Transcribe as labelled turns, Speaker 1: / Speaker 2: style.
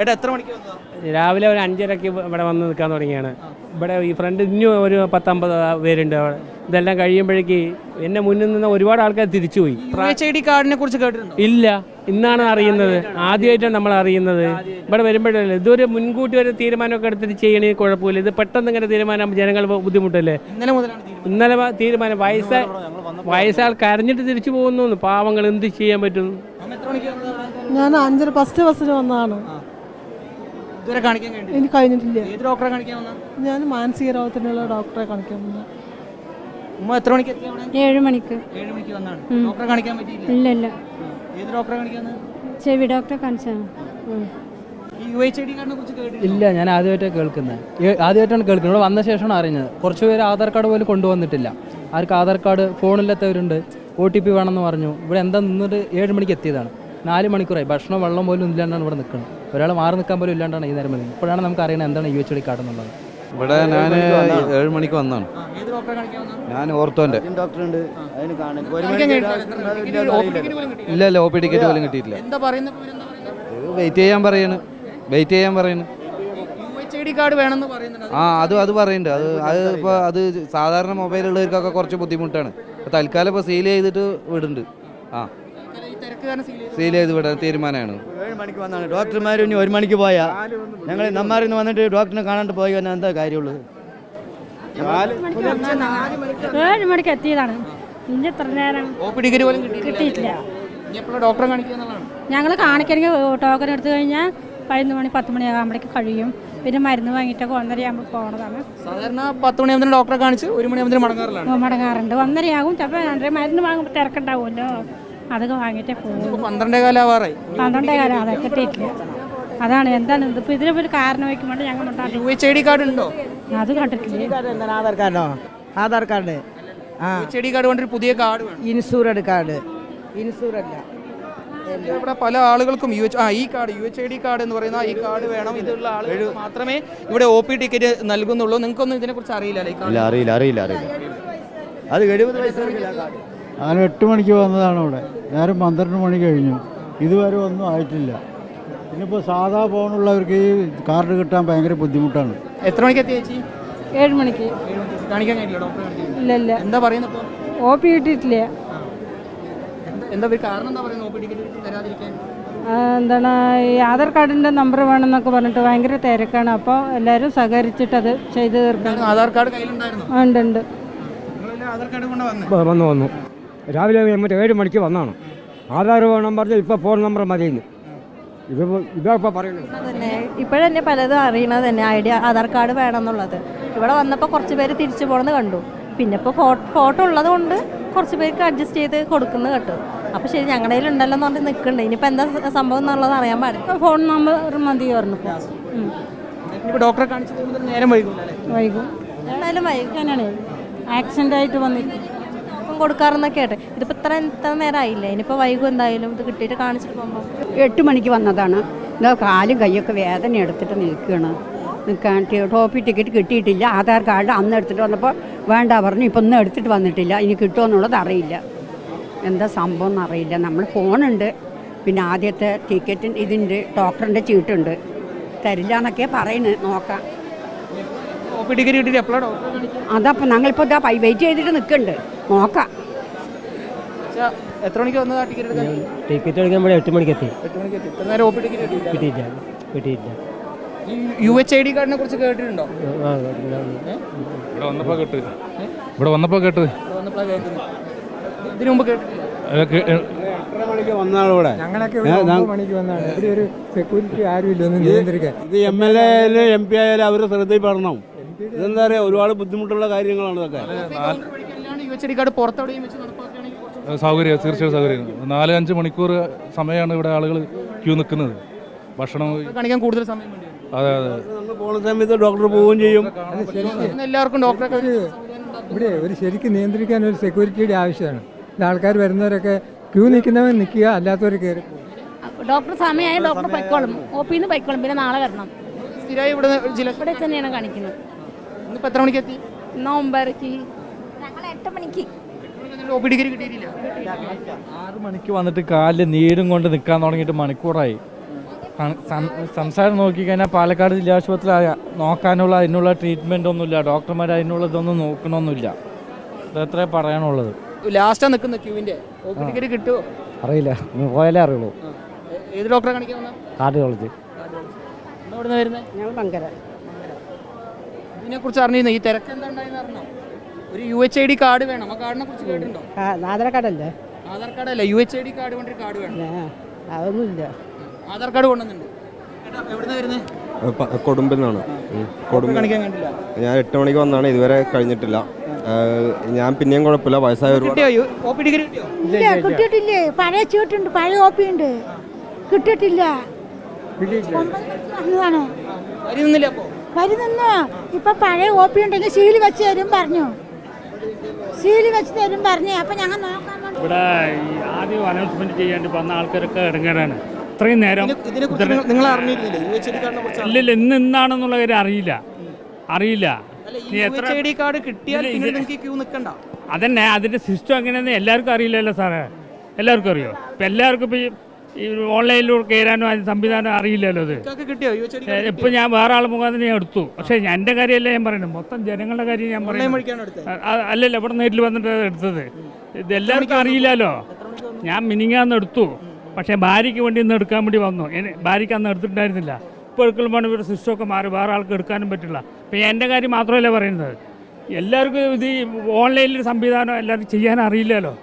Speaker 1: ഏട്ടാ എത്ര മണിക്ക് വന്നതാ?
Speaker 2: രാവിലെ ഒരു അഞ്ചരക്ക് ഇവിടെ വന്ന് നിൽക്കാൻ തുടങ്ങിയാണ്. ഇവിടെ ഈ ഫ്രണ്ട് ഇനിയും ഒരു പത്തമ്പത് പേരുണ്ട് അവിടെ. ഇതെല്ലാം കഴിയുമ്പോഴേക്ക് എന്നെ മുന്നിൽ നിന്ന് ഒരുപാട് ആൾക്കാർ തിരിച്ചുപോയി
Speaker 1: എച്ച് ഐ ഡി കാർഡിനെ കുറിച്ച് കേട്ടിട്ടുണ്ടോ?
Speaker 2: ഇല്ല. ഇന്നാണ് അറിയുന്നത്. ആദ്യമായിട്ടാണ്? നമ്മൾ അറിയുന്നത്. ഇവിടെ വരുമ്പോഴല്ലേ? ഇതൊരു മുൻകൂട്ടി ഒരു തീരുമാനമൊക്കെ എടുത്തിട്ട് ചെയ്യണേ കുഴപ്പമില്ല. ഇത് പെട്ടെന്ന് ഇങ്ങനെ തീരുമാനം ജനങ്ങൾ ബുദ്ധിമുട്ടല്ലേ?
Speaker 1: ഇന്നലെ മുതലാണ് തീരുമാനം.
Speaker 2: ഇന്നലെ തീരുമാനം. വയസ്സ വയസ്സാൾ കരഞ്ഞിട്ട് തിരിച്ചു പോകുന്നു. പാവങ്ങൾ എന്ത് ചെയ്യാൻ പറ്റും
Speaker 3: ഞാൻ അഞ്ചര ഫസ്റ്റ് ബസ്സിന് വന്നതാണ്.
Speaker 1: ഇതുവരെ കാണിക്കാൻ കഴിഞ്ഞില്ല
Speaker 3: എനിക്ക് കഴിഞ്ഞിട്ടില്ല.
Speaker 1: ഏത് ഡോക്ടറെ കാണിക്കാൻ വന്ന?
Speaker 3: ഞാൻ മാനസിക രോഗത്തിനുള്ള ഡോക്ടറെ കാണിക്കാൻ വന്നു.
Speaker 1: ഉമ്മ എത്ര മണിക്ക് എത്തി അവിടെ?
Speaker 4: ഏഴ് മണിക്ക്.
Speaker 1: ഏഴ് മണിക്ക് വന്നാണ്. ഡോക്ടറെ കാണിക്കാൻ പറ്റിയില്ല
Speaker 4: ഇല്ല ഇല്ല.
Speaker 1: ഏത് ഡോക്ടറെ കാണിക്കാൻ?
Speaker 4: ചെവി ഡോക്ടറെ കാണിച്ചാണ്.
Speaker 5: ഇല്ല ഞാൻ ആദ്യമായിട്ടാണ് കേൾക്കുന്നത്. ആദ്യമായിട്ടാണ് കേൾക്കുന്നത്. ഇവിടെ വന്ന ശേഷമാണ് അറിഞ്ഞത്. കുറച്ച് പേര് ആധാർ കാർഡ് പോലും കൊണ്ടുവന്നിട്ടില്ല. ആർക്ക് ആധാർ കാർഡ് ഫോണിലെത്തവരുണ്ട്. ഒ ടി പി വേണമെന്ന് പറഞ്ഞു. ഇവിടെ എന്താ നിന്നിട്ട് ഏഴ് മണിക്ക് എത്തിയതാണ്. നാല് മണിക്കൂറായി. ഭക്ഷണം വെള്ളം പോലും ഇല്ലാണ്ടാണ് ഇവിടെ നിൽക്കുന്നത്. ഒരാൾ മാറി നിൽക്കാൻ പോലും ഇല്ലാണ്ടാണ് ഈ നേരം വരുന്നത് ഇപ്പോഴാണ് നമുക്ക് അറിയണത് എന്താണ് യു എച്ച് ഡി കാർഡ് എന്നുള്ളത്
Speaker 6: ഇവിടെ ഞാൻ ഏഴ് മണിക്ക് വന്നാണ്.
Speaker 1: ഏത് ഡോക്ടറെ കാണിക്കാൻ വന്ന
Speaker 6: ഞാൻ ഓർത്തോന്റെ.
Speaker 7: ഡോക്ടറുണ്ട്.
Speaker 6: ഇല്ല ഇല്ല. ഒ പി ടിക്കറ്റ് പോലും കിട്ടിയിട്ടില്ല.
Speaker 1: എന്താ പറയുന്നത് ഇവരെന്താ പറയുന്നത്
Speaker 6: വെയിറ്റ് ചെയ്യാൻ പറയുന്നു വെയിറ്റ് ചെയ്യാൻ
Speaker 1: പറയുന്നുണ്ട്.
Speaker 6: ആ അത് അത് പറയുന്നുണ്ട് അത് അത് ഇപ്പോൾ അത് സാധാരണ മൊബൈൽ ഉള്ളവർക്കൊക്കെ കുറച്ച് ബുദ്ധിമുട്ടാണ്. തൽക്കാലം ഇപ്പോൾ സീൽ ചെയ്തിട്ട് വിടുന്നുണ്ട്. ആ.
Speaker 1: സീൽ ചെയ്തു.
Speaker 6: വിടാൻ തീരുമാനമാണ്.
Speaker 7: ഏഴ് മണിക്ക് വന്നാണ്. ഡോക്ടർമാർ ഇനി ഒരു മണിക്ക് പോയാ. ഞങ്ങൾ നമ്മാരിന്ന് വന്നിട്ട് ഡോക്ടറിനെ കാണാണ്ട് പോയി വന്നാൽ എന്താ കാര്യമുള്ളത്
Speaker 4: ഏഴ് മണിക്ക് എത്തിയതാണ്. ഇനി എത്ര നേരം
Speaker 1: ഒ പി ഡിഗ്രി പോലും കിട്ടിയിട്ടില്ല.
Speaker 4: കിട്ടിയിട്ടില്ല.
Speaker 1: ഇനി എപ്പോഴും ഡോക്ടറെ കാണിക്കുക എന്നുള്ളതാണ്.
Speaker 4: ഞങ്ങൾ കാണിക്കണമെങ്കിൽ ടോക്കൺ എടുത്തു കഴിഞ്ഞാൽ പതിനൊന്ന് മണി പത്ത് മണിയാകുമ്പോഴേക്ക് കഴിയും. പിന്നെ മരുന്ന് വാങ്ങിയിട്ടൊക്കെ ഒന്നരയാകുമ്പോൾ പോകണതാണ്
Speaker 1: സാധാരണ പത്ത് മണിയാകുമ്പോൾ ഡോക്ടറെ കാണിച്ച് ഒരു മണിയാകുമ്പോൾ മടങ്ങാറിലാണ്.
Speaker 4: മടങ്ങാറുണ്ട്. ഒന്നരയാകും. ചിലപ്പോൾ രണ്ടര മരുന്ന് വാങ്ങുമ്പോൾ തിരക്കുണ്ടാവുമല്ലോ. അതൊക്കെ വാങ്ങിയിട്ടേ പോകും
Speaker 1: പന്ത്രണ്ടേ കാലാവാറായി.
Speaker 4: പന്ത്രണ്ടേ കാലം അതെ കിട്ടിയിട്ടില്ല. അതാണ് എന്താണ് ഇപ്പൊ ഇതിനെ ഒരു കാരണം വയ്ക്കുമ്പോൾ ഞങ്ങൾ മുട്ടാട്ടി
Speaker 1: U H I D card ഉണ്ടോ?
Speaker 4: അത് കണ്ടിട്ടില്ല.
Speaker 8: എന്താണ്? ആധാർ കാർഡോ? ആധാർ കാർഡ്. ആ.
Speaker 1: എച്ച് ഡി കാർഡ് കൊണ്ടൊരു പുതിയ കാർഡ് വേണം.
Speaker 8: ഇൻഷൂറഡ് കാർഡ്. ഇൻഷൂറല്ല
Speaker 1: ഇവിടെ പല ആളുകൾക്കും യു എച്ച് ആ ഈ card U H I D card എന്ന് പറയുന്ന ഈ കാർഡ് വേണം. ഇതുള്ള ആളുകൾ മാത്രമേ ഇവിടെ ഒ പി ടിക്കറ്റ് നൽകുന്നുള്ളൂ. നിങ്ങൾക്കൊന്നും ഇതിനെക്കുറിച്ച് അറിയില്ല
Speaker 7: ഇല്ല അറിയില്ല അറിയില്ല അറിയില്ല. അത് എഴുപത് വയസ്സ്
Speaker 9: ഞാൻ എട്ട് മണിക്ക് വന്നതാണ് ഇവിടെ നേരം പന്ത്രണ്ട് മണി കഴിഞ്ഞു. ഇതുവരെ ഒന്നും ആയിട്ടില്ല. ഇനിയിപ്പോൾ സാധാ ഫോണുള്ളവർക്ക് ഈ കാർഡ് കിട്ടാൻ ഭയങ്കര ബുദ്ധിമുട്ടാണ്.
Speaker 1: എത്ര മണിക്ക് എത്തി ചേച്ചി?
Speaker 4: ഏഴ് മണിക്ക്.
Speaker 1: കാണിക്കാൻ ഡോക്ടറെ
Speaker 4: ഇല്ല ഇല്ല.
Speaker 1: എന്താ പറയുന്നത് ഇപ്പോൾ
Speaker 4: ഒ പി കിട്ടിയിട്ടില്ല
Speaker 1: എന്താ- കാരണം എന്താ പറയുന്നത് ഒ പി ടിക്കറ്റ് തരാതിരിക്കാൻ?
Speaker 4: എന്താണ് ഈ ആധാർ കാർഡിന്റെ നമ്പർ വേണമെന്നൊക്കെ പറഞ്ഞിട്ട് ഭയങ്കര തിരക്കാണ്. അപ്പോൾ എല്ലാവരും സഹകരിച്ചിട്ട് അത് ചെയ്ത് തീർക്കണം
Speaker 1: ആധാർ കാർഡ് കയ്യിലുണ്ടായിരുന്നു.
Speaker 4: ഉണ്ട് ഉണ്ട്.
Speaker 1: വന്നു
Speaker 2: വന്നു. രാവിലെ മറ്റേ ഏഴ് മണിക്ക് വന്നാണ്. ആധാർ വേണം പറഞ്ഞ് ഇപ്പോൾ ഫോൺ നമ്പർ മതിയെന്ന്. ഇത് ഇതാ ഇപ്പോൾ പറയുന്നത്.
Speaker 10: തന്നെ ഇപ്പോഴന്നെ പലതും അറിയണത് തന്നെ. ഐഡിയ ആധാർ കാർഡ് വേണമെന്നുള്ളത്. ഇവിടെ വന്നപ്പോൾ കുറച്ച് പേര് തിരിച്ചു പോകണമെന്ന് കണ്ടു. പിന്നെ ഇപ്പോൾ ഫോട്ടോ ഉള്ളത് കൊണ്ട് കുറച്ച് പേർക്ക് അഡ്ജസ്റ്റ് ചെയ്ത് കൊടുക്കുന്നത് കേട്ടു. അപ്പോൾ ശരി ഞങ്ങളുടെ കയ്യിൽ ഉണ്ടല്ലോ എന്ന് പറഞ്ഞ് നിൽക്കുന്നുണ്ട് ഇനിയിപ്പോൾ എന്താ സംഭവം എന്നുള്ളത് അറിയാൻ പാടില്ല.
Speaker 4: ഫോൺ നമ്പർ മതി പറഞ്ഞപ്പോൾ
Speaker 1: ഡോക്ടറെ കാണിച്ചു നേരം വൈകും അല്ലേ?
Speaker 4: വൈകും.
Speaker 10: എന്തായാലും
Speaker 4: വൈകാനാണ് ആക്സിഡന്റ് ആയിട്ട് വന്നിട്ട്.
Speaker 10: കൊടുക്കാറെന്നൊക്കെ ആട്ടെ ഇതിപ്പോൾ ഇത്ര ഇത്ര നേരം ആയില്ലേ ഇനിയിപ്പോൾ വൈകും എന്തായാലും ഇത് കിട്ടിയിട്ട് കാണിച്ചിട്ട് പോകുമ്പോൾ
Speaker 4: എട്ട് മണിക്ക് വന്നതാണ്. ഇതാ കാലും കൈയൊക്കെ വേദന എടുത്തിട്ട് നിൽക്കുകയാണ്. നിൽക്കാൻ ടോപ്പി ടിക്കറ്റ് കിട്ടിയിട്ടില്ല. ആധാർ കാർഡ് അന്ന് എടുത്തിട്ട് വന്നപ്പോൾ വേണ്ട പറഞ്ഞു. ഇപ്പം ഒന്നും എടുത്തിട്ട് വന്നിട്ടില്ല. ഇനി കിട്ടുമോ എന്നുള്ളത് അറിയില്ല. എന്താ സംഭവം എന്നറിയില്ല നമ്മൾ ഫോണുണ്ട്. പിന്നെ ആദ്യത്തെ ടിക്കറ്റ് ഇതിന്റെ ഡോക്ടറിന്റെ ചീട്ടുണ്ട്. തരില്ല എന്നൊക്കെ പറയുന്നത് നോക്കാം. അതപ്പോൾ ഞങ്ങളിപ്പോൾ ഇതാ വെയിറ്റ് ചെയ്തിട്ട് നിൽക്കുന്നുണ്ട് നോക്കാം.
Speaker 1: എത്ര മണിക്ക് വന്നതാ ടിക്കറ്റ് എടുക്കാൻ?
Speaker 2: ടിക്കറ്റ് എടുക്കുമ്പോൾ എട്ട് മണിക്ക് എത്തി
Speaker 1: എട്ട് മണിക്ക് എത്തി. ഇത്ര നേരം ഒ പി ടിക്കറ്റ് കിട്ടിയില്ല.
Speaker 2: കിട്ടിയില്ല.
Speaker 1: യു എച്ച് ഐ ഡി കാർഡിനെ കുറിച്ച് കേട്ടിട്ടുണ്ടോ.
Speaker 11: ഇവിടെ വന്നപ്പോൾ കേട്ട് ഇവിടെ വന്നപ്പോൾ കേട്ട്
Speaker 1: ഇവിടെ വന്നപ്പോഴാണ് കേൾക്കുന്നത് ഇതിനു മുമ്പ് കേട്ടിട്ടില്ല.
Speaker 9: എത്ര മണിക്ക് വന്നാണ് ഇവിടെ?
Speaker 8: ഞങ്ങളൊക്കെ മണിക്ക് വന്നാണ്. ഇവിടെ ഒരു സെക്യൂരിറ്റി ആരും ഇല്ലൊന്നും നിയന്ത്രിക്കാൻ.
Speaker 9: ഇത് എം എൽ എ ആയാലും എം പി ആയാലും അവരുടെ ശ്രദ്ധയിൽപ്പെടണം ഇതെന്താ പറയുക ഒരുപാട് ബുദ്ധിമുട്ടുള്ള കാര്യങ്ങളാണ് ഇതൊക്കെ.
Speaker 1: കാർഡ് പുറത്തെവിടെയും വെച്ച് നടപ്പാക്കുകയാണെങ്കിൽ
Speaker 11: സൗകര്യം തീർച്ചയായും സൗകര്യം. നാല് അഞ്ച് മണിക്കൂർ സമയമാണ് ഇവിടെ ആളുകൾ ക്യൂ നിൽക്കുന്നത്. ഭക്ഷണം
Speaker 1: കാണിക്കാൻ കൂടുതൽ സമയം വേണ്ടി വരും.
Speaker 11: അതെ അതെ.
Speaker 9: നമ്മൾ പോകുന്ന സമയത്ത് ഡോക്ടർ പോവുകയും ചെയ്യും.
Speaker 1: ഇന്ന് എല്ലാവർക്കും ഡോക്ടറെ
Speaker 8: ഇവിടെ ഒരു ശരിക്കും നിയന്ത്രിക്കാൻ ഒരു സെക്യൂരിറ്റിയുടെ ആവശ്യമാണ്. ഇത് ആൾക്കാർ വരുന്നവരൊക്കെ ക്യൂ നിൽക്കുന്നവർ നിൽക്കുക അല്ലാത്തവർ കയറി
Speaker 4: ഡോക്ടർ സമയമായി ഡോക്ടർ പൊയ്ക്കോളും. ഒ പിന്ന് പൊയ്ക്കോളും. പിന്നെ നാളെ വരണം.
Speaker 1: സ്ഥിരമായി ഇവിടെ ജില്ല
Speaker 4: ഇവിടെ തന്നെയാണ് കാണിക്കുന്നത്.
Speaker 1: ഇന്നിപ്പോൾ എത്ര മണിക്ക് എത്തി?
Speaker 4: ഇന്ന് ഒമ്പതരക്ക്.
Speaker 10: ഞങ്ങൾ എട്ട് മണിക്ക്.
Speaker 5: ആറ് മണിക്ക് വന്നിട്ട് കാലിൽ നീരും കൊണ്ട് നിൽക്കാൻ തുടങ്ങിയിട്ട് മണിക്കൂറായി.
Speaker 12: സംസാരം നോക്കിക്കഴിഞ്ഞാൽ പാലക്കാട് ജില്ലാ ആശുപത്രി നോക്കാനുള്ള അതിനുള്ള ട്രീറ്റ്മെന്റ് ഒന്നുമില്ല. ഡോക്ടർമാർ അതിനുള്ള ഇതൊന്നും നോക്കണമൊന്നുമില്ല ഇതത്രേ പറയാനുള്ളത്.
Speaker 1: ലാസ്റ്റാ നിൽക്കുന്ന പി ടിക്കറ്റ് കിട്ടുമോ
Speaker 12: അറിയില്ല. പോയാലേ അറിയുള്ളൂ.
Speaker 1: ഏത് ഡോക്ടറെ കാണിക്കാൻ വന്ന?
Speaker 12: കാർഡിയോളജി.
Speaker 4: ഞങ്ങൾ ഭയങ്കര
Speaker 1: ഇതിനെ കുറിച്ച് അറിഞ്ഞിരുന്നു? ഈ തിരക്ക് എന്താ ഉണ്ടായെന്ന് അറിഞ്ഞോ? ഒരു U H I D card വേണം. ആ കാർഡിനെ കുറിച്ച് കേട്ടിട്ടുണ്ടോ?
Speaker 4: ആധാർ കാർഡല്ലേ?
Speaker 1: ആധാർ കാർഡ് അല്ല U H I D card കൊണ്ട് ഒരു കാർഡ് വേണം.
Speaker 4: അതൊന്നുമില്ല.
Speaker 1: ആധാർ കാർഡ് കൊണ്ടുവന്നിട്ടുണ്ട്? എവിടുന്ന് വരുന്നത്
Speaker 13: കൊടുമ്പിൽ നിന്നാണ് കൊടുമ്പ്.
Speaker 1: കാണിക്കാൻ കണ്ടില്ല.
Speaker 13: ഞാൻ എട്ട് മണിക്ക് വന്നാണ് ഇതുവരെ കഴിഞ്ഞിട്ടില്ല. ഞാൻ പിന്നെയും കുഴപ്പമില്ല വയസ്സായ
Speaker 1: ഒ
Speaker 14: കിട്ടിയിട്ടില്ലേ? പഴയ ചീട്ടുണ്ട് പഴയ ഓപ്പി ഉണ്ട്. കിട്ടിയിട്ടില്ല.
Speaker 1: വരുന്നില്ല
Speaker 14: ഇപ്പൊ പഴയ ഓപ്പി ഉണ്ടെങ്കിൽ സീൽ വെച്ച് തരും പറഞ്ഞു. സീൽ വെച്ച് തരും പറഞ്ഞു. അപ്പൊ ഞങ്ങൾ നോക്കാൻ വേണ്ടി
Speaker 2: ഇവിടെ ഈ ആദ്യം അനൗൺസ്മെന്റ് ചെയ്യാണ്ട് വന്ന ആൾക്കാരൊക്കെ ഇടങ്ങാറാണ്. ഇത്രയും നേരം
Speaker 1: ഇതിനെ കുറിച്ച് നിങ്ങൾ- നിങ്ങൾ അറിഞ്ഞിരുന്നില്ലേ? യു എച്ച് ഐ ഡി കാർഡിനെ കുറിച്ച്
Speaker 2: ഇല്ലില്ല ഇന്ന് ഇന്നാണെന്നുള്ള കാര്യം അറിയില്ല. അറിയില്ല.
Speaker 1: അല്ല ഈ
Speaker 2: നീ
Speaker 1: U H I D card കിട്ടിയാൽ പിന്നെ നിങ്ങൾക്ക് ക്യൂ നിൽക്കണ്ട.
Speaker 2: അതന്നെ അതിന്റെ സിസ്റ്റം എങ്ങനെയാന്ന് എല്ലാവർക്കും അറിയില്ലല്ലോ സാറേ. എല്ലാവർക്കും അറിയോ? ഇപ്പം എല്ലാവർക്കും ഇപ്പം ഈ ഓൺലൈനിലൂടെ കയറാനോ അതിന് സംവിധാനം അറിയില്ലല്ലോ അത്. ഇപ്പം ഞാൻ വേറെ ആൾ മുഖാന്തരം ഞാൻ എടുത്തു. പക്ഷേ എന്റെ കാര്യമല്ല ഞാൻ പറയുന്നത്? മൊത്തം ജനങ്ങളുടെ കാര്യം ഞാൻ പറയുന്നത്. അല്ലല്ല ഇവിടെ നേരിൽ വന്നിട്ട് എടുത്തത്. ഇതെല്ലാവർക്കും അറിയില്ലല്ലോ. ഞാൻ മിനിങ്ങാന്ന് എടുത്തു. പക്ഷേ ഭാര്യയ്ക്ക് വേണ്ടി ഇന്ന് എടുക്കാൻ വേണ്ടി വന്നു. ഭാര്യയ്ക്ക് അന്ന് എടുത്തിട്ടുണ്ടായിരുന്നില്ല. ഇപ്പോൾ എടുക്കുമ്പോൾ ഇവരുടെ സിസ്റ്റമൊക്കെ മാറി. വേറെ ആൾക്ക് എടുക്കാനും പറ്റില്ല. അപ്പം എന്റെ കാര്യം മാത്രമല്ല പറയുന്നത്. എല്ലാവർക്കും ഇത് ഈ ഓൺലൈനിൽ സംവിധാനം എല്ലാവർക്കും ചെയ്യാൻ അറിയില്ലല്ലോ.